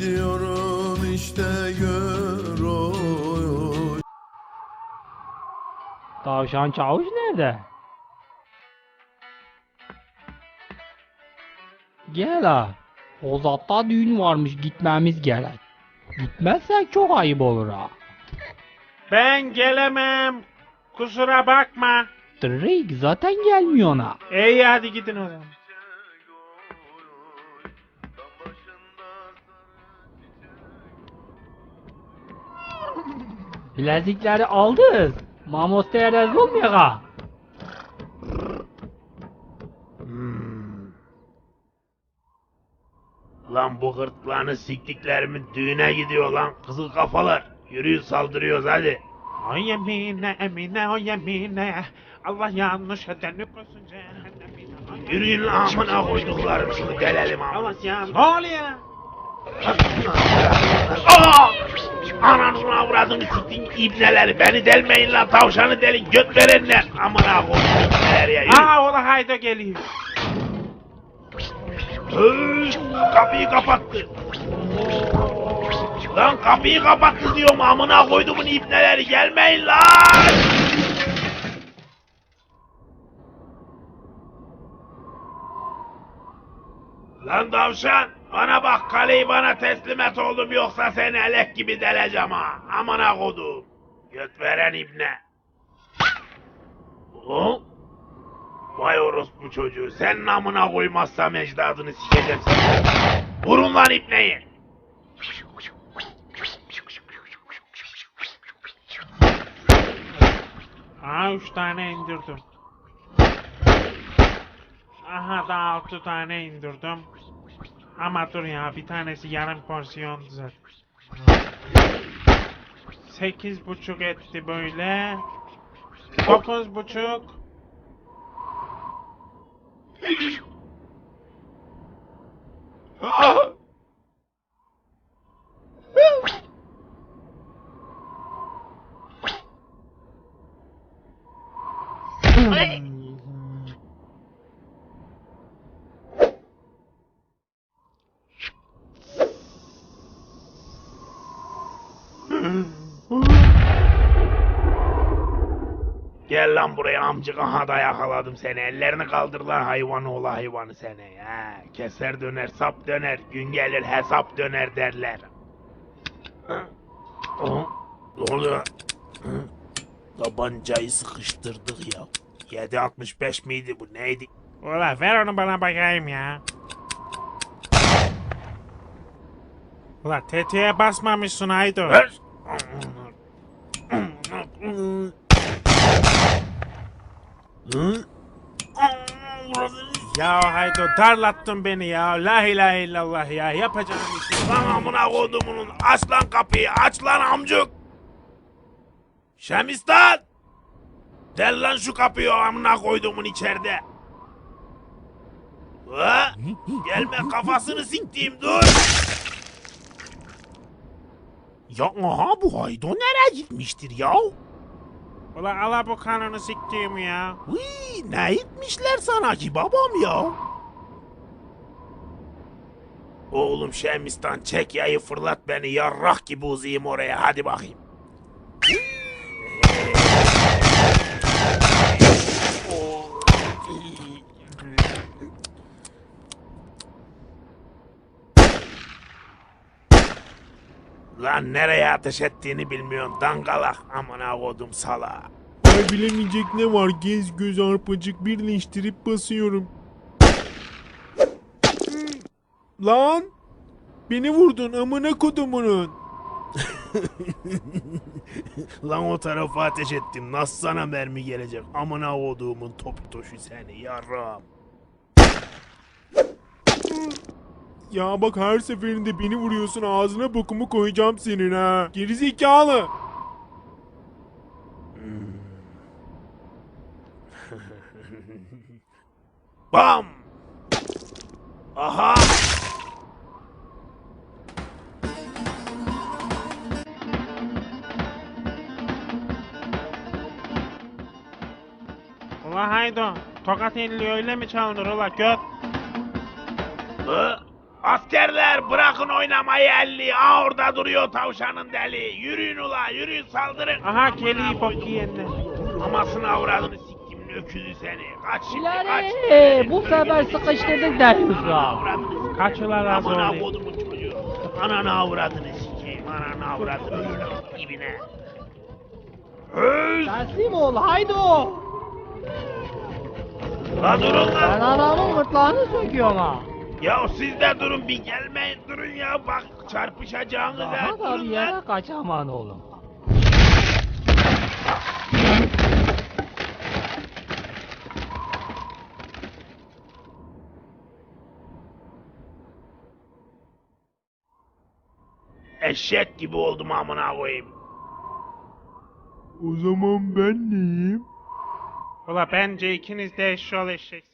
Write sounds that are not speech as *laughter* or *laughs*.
Gidiyorum işte gör oy oy. Tavşan çavuş nerede? Gel ha. Ozat'ta düğün varmış gitmemiz gerek. Gitmezsek çok ayıp olur ha. Ben gelemem. Kusura bakma. Drake zaten gelmiyor ona. İyi hadi gidin o zaman. Bilezikleri aldık. Mamostaya rezil olmayak ha. Lan bu gırtlağını siktiklerimin düğüne gidiyor lan. Kızıl kafalar. Yürüyün saldırıyoruz hadi. O yemine emine o yemine. Allah yanlış edeni koysun cehennemine. Yürüyün lan amına koyduklarım şunu delelim Allah amına. yanlış. Ne oluyor? Aa! Ananı avradını siktin ibneleri. Beni delmeyin lan tavşanı delin göt verenler. Amına ibneler ya. Aa ola hayda geliyor. Kapıyı kapattı. Lan kapıyı kapattı diyorum amına koydumun ibneleri gelmeyin lan. Lan tavşan bana bak kaleyi bana teslim et oğlum yoksa seni elek gibi deleceğim ha. Amına kodum. Göt veren ibne. Hop. Vay orospu çocuğu. Sen namına koymazsam ecdadını sikeceğim seni. Vurun lan ipneyi. Aa üç tane indirdim. Aha da altı tane indirdim. Ama dur ya bir tanesi yarım porsiyon zaten. Sekiz buçuk etti böyle. Dokuz buçuk. Gel lan buraya amcık aha da yakaladım seni. Ellerini kaldır lan hayvan oğlu hayvanı seni. Ha, keser döner sap döner. Gün gelir hesap döner derler. Ne oluyor? Tabancayı sıkıştırdık ya. 7.65 miydi bu neydi? Ulan ver onu bana bakayım ya. Ulan tetiğe basmamışsın Aydo. Ya Haydo darlattın beni ya. La ilahe illallah ya. Yapacağım bir şey. Lan amına kodumunun aç lan kapıyı aç lan amcık. Şemistan. Del lan şu kapıyı amına koyduğumun içeride. Gelme kafasını siktiğim dur. Ya aha bu Haydo nereye gitmiştir ya? Ulan ala bu kanını siktiğim ya. Hıy, ne etmişler sana ki babam ya? Oğlum Şemistan çek yayı fırlat beni yarrak gibi uzayım oraya hadi bakayım. Lan nereye ateş ettiğini bilmiyorsun dangalak amına kodum sala. Ay bilemeyecek ne var gez göz arpacık birleştirip basıyorum. Lan! Beni vurdun amına kodumunun. *laughs* Lan o tarafa ateş ettim. Nasıl sana mermi gelecek? Amına koduğumun topu toşu seni yarram. Ya bak her seferinde beni vuruyorsun ağzına bokumu koyacağım senin ha. Gerizekalı. *laughs* Bam! Aha! Ula haydo, tokat elli öyle mi çalınır ula göt? Askerler bırakın oynamayı elli. Aa orada duruyor tavşanın deli. Yürüyün ula yürüyün saldırın. Aha geliyor bok yiyenler. Mamasını avradını siktim öküzü seni. Kaç şimdi kaç. İleri bu sefer sıkıştırdık. Avradını sikeyim. Kaç ula razı Amına olayım. kodumun çocuğu. Ananı avradını sikeyim. Ananı avradını dibine. Öz! Teslim ol haydo. La durun Ben lan. adamın gırtlağını söküyorum ha. Ya siz de durun bir gelmeyin durun ya. Bak çarpışacağınız Daha da bir durun lan. yere kaçaman oğlum. Eşek gibi oldum amına koyayım. O zaman ben neyim? Ula bence ikiniz de eşşoğlu eşek.